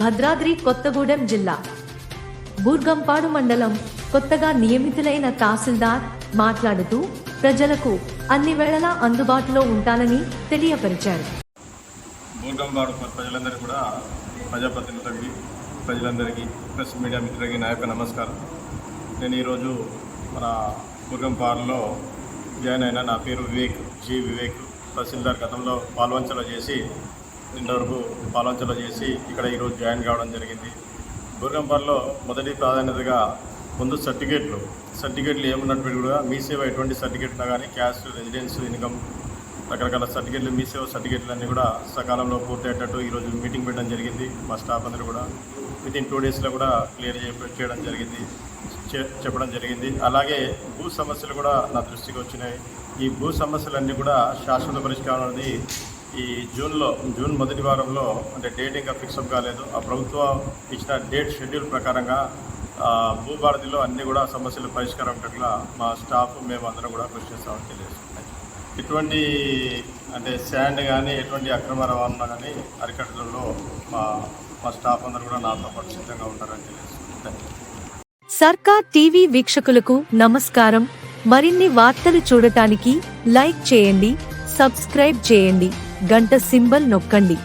భద్రాద్రి కొత్తగూడెం జిల్లా. బూర్గంపాడు మండలం కొత్తగా నియమితులైన తహసీల్దార్ మాట్లాడుతూ ప్రజలకు అన్ని వేళలా అందుబాటులో ఉంటానని తెలియపరిచారు. బూర్గంపాడు ప్రజలందరికీ కూడా ప్రజాప్రతినిధులకి ప్రజలందరికీ ప్రెస్ మీడియా మిత్రులకి నా యొక్క నమస్కారం. నేను ఈరోజు మన బూర్గంపాడులో జాయిన్ అయిన నా పేరు వివేక్ జి వివేక్. తహసీల్దార్ గతంలో పాల్వంచలో చేసి ఇంతవరకు ఆలోచనలు చేసి ఇక్కడ ఈరోజు జాయిన్ కావడం జరిగింది. బూర్గంపాడులో మొదటి ప్రాధాన్యతగా ముందు సర్టిఫికేట్లు సర్టిఫికేట్లు ఏమున్నటువంటి కూడా మీ సేవ ఎటువంటి సర్టిఫికేట్ ఉన్నా కానీ క్యాస్ట్ రెసిడెన్స్ ఇన్కమ్ రకరకాల సర్టిఫికెట్లు మీ సేవ సర్టిఫికెట్లు అన్నీ కూడా సకాలంలో పూర్తయ్యేటట్టు ఈరోజు మీటింగ్ పెట్టడం జరిగింది. మా స్టాఫ్ అందరూ కూడా విత్ ఇన్ టూ డేస్లో కూడా క్లియర్ చేయడం జరిగింది చెప్పడం జరిగింది. అలాగే భూ సమస్యలు కూడా నా దృష్టికి వచ్చినాయి. ఈ భూ సమస్యలన్నీ కూడా శాశ్వత పరిష్కారం అనేది ఈ జూన్లో జూన్ మొదటి వారంలో అంటే డేట్ ఇంకా ఫిక్సప్ కాలేదు. ఆ ప్రభుత్వం ఇచ్చిన డేట్ షెడ్యూల్ ప్రకారంగా భూభారతిలో అన్ని కూడా సమస్యలు పరిష్కారం పట్ల మా స్టాఫ్ మేము అందరం కూడా కృషి చేస్తామని తెలియజేస్తున్నాం. ఎటువంటి అంటే శాండ్ కానీ ఎటువంటి అక్రమ రవాణా కానీ అరికట్టడంలో మా మా స్టాఫ్ అందరూ కూడా నాతో పాటు సిద్ధంగా ఉంటారని తెలియజేస్తున్నాం. సర్కార్ టీవీ వీక్షకులకు నమస్కారం. మరిన్ని వార్తలు చూడటానికి లైక్ చేయండి సబ్స్క్రైబ్ చేయండి. గంట సింబల్ నొక్కండి.